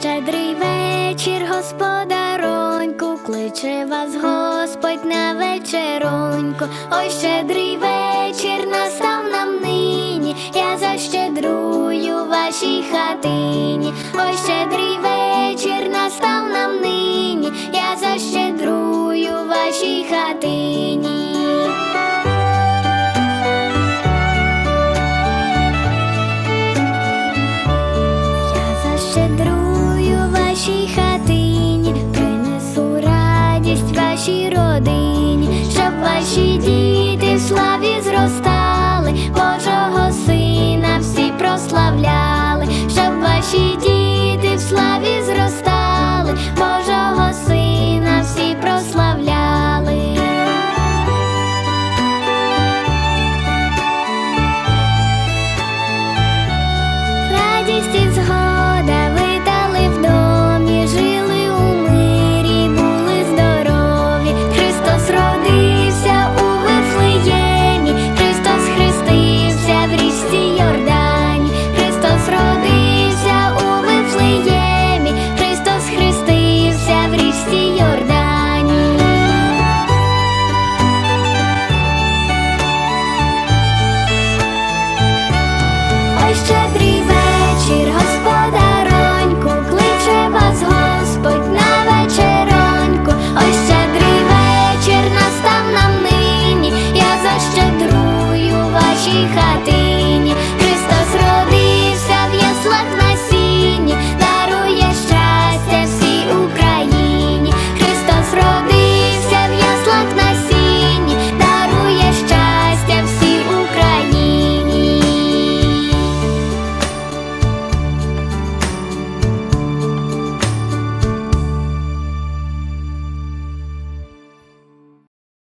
щедрий вечір, господароньку, кличе вас Господь на вечероньку. Ой, щедрий вечір настав нам нині, я защедрую вашій хатині. Ой, щедрий вашій родині, щоб ваші діти в славі зростали, Божого сина всі прославляли, щоб ваші діти.